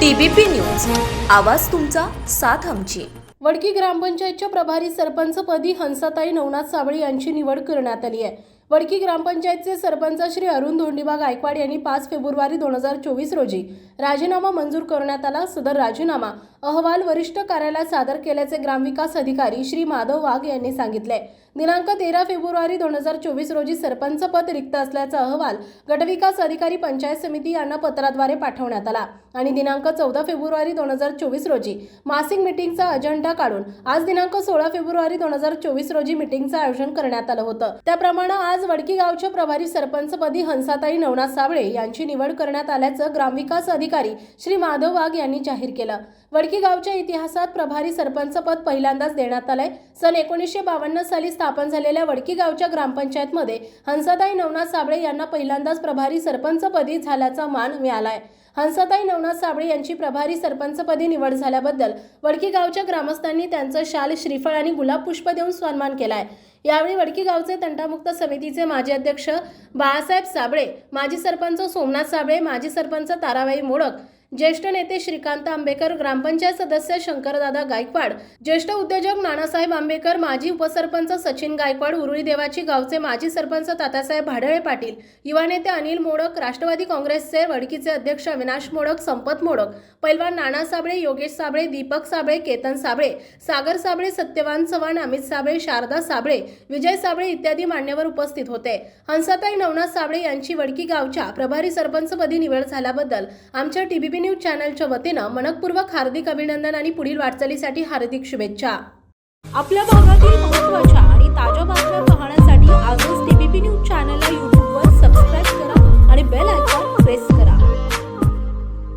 TBP news. आवाज तुमचा साथ आमची. वडकी ग्रामपंचायतच्या प्रभारी सरपंचपदी हंसाताई नवनाथ साबळे यांची निवड करण्यात आली आहे. वडकी ग्रामपंचायतचे सरपंच श्री अरुण धोंडीबा गायकवाड यांनी पाच फेब्रुवारी दोन हजार चोवीस रोजी राजीनामा मंजूर करण्यात आला. सदर राजीनामा अहवाल वरिष्ठ कार्यालयात सादर केल्याचे ग्रामविकास अधिकारी श्री माधव वाघ यांनी सांगितले. दिनांक तेरा फेब्रुवारी दोन हजार चोवीस रोजी सरपंच पद रिक्त असल्याचा अहवाल गटविकास अधिकारी पंचायत समिती यांना पत्राद्वारे पाठवण्यात आला आणि दिनांक चौदा फेब्रुवारी दोन हजार चोवीस रोजी मासिक मिटिंगचा अजेंडा काढून आज दिनांक सोळा फेब्रुवारी दोन हजार चोवीस रोजी मिटिंगचं आयोजन करण्यात आलं होतं. त्याप्रमाणे आज वडकी गावच्या प्रभारी सरपंचपदी हंसाताई नवनाथ साबळे यांची निवड करण्यात आल्याचं ग्रामविकास अधिकारी श्री माधव वाघ यांनी जाहीर केलं. वडकी गावच्या इतिहासात प्रभारी सरपंचपद पहिल्यांदाच देण्यात आलंय. सन एकोणीसशे बावन्न साली स्थापन झालेल्या वडकी गावच्या ग्रामपंचायतमध्ये हंसाताई नवनाथ साबळे यांना पहिल्यांदाच प्रभारी सरपंचपदी झाल्याचा मान मिळालाय. हंसाताई नवनाथ साबळे यांची प्रभारी सरपंचपदी निवड झाल्याबद्दल वडकी गावच्या ग्रामस्थांनी त्यांचं शाल श्रीफळ आणि गुलाब पुष्प देऊन सन्मान केलाय. यावेळी वडकी गावचे तंटामुक्त समितीचे माजी अध्यक्ष बाळासाहेब साबळे माजी सरपंच सोमनाथ साबळे माजी सरपंच ताराबाई मोडक ज्येष्ठ नेते श्रीकांत आंबेकर ग्रामपंचायत सदस्य शंकरदादा गायकवाड ज्येष्ठ उद्योजक नानासाहेब आंबेकर माजी उपसरपंच सचिन गायकवाड उरुळी देवाची गावचे माजी सरपंच तात्यासाहेब भाडळे पाटील युवा नेते अनिल मोडक राष्ट्रवादी काँग्रेसचे वडकीचे अध्यक्ष अविनाश मोडक संपत मोडक पैलवान नाना साबळे योगेश साबळे दीपक साबळे केतन साबळे सागर साबळे सत्यवान चव्हाण अमित साबळे शारदा साबळे विजय साबळे इत्यादी मान्यवर उपस्थित होते. हंसाताई नवनाथ साबळे यांची वडकी गावच्या प्रभारी सरपंचपदी निवड झाल्याबद्दल आमच्या टीबीपी न्यूज चॅनलच्या वतीनं मनपूर्वक हार्दिक अभिनंदन आणि पुढील वाटचालीसाठी हार्दिक शुभेच्छा. आपल्या भागातील महत्त्वाच्या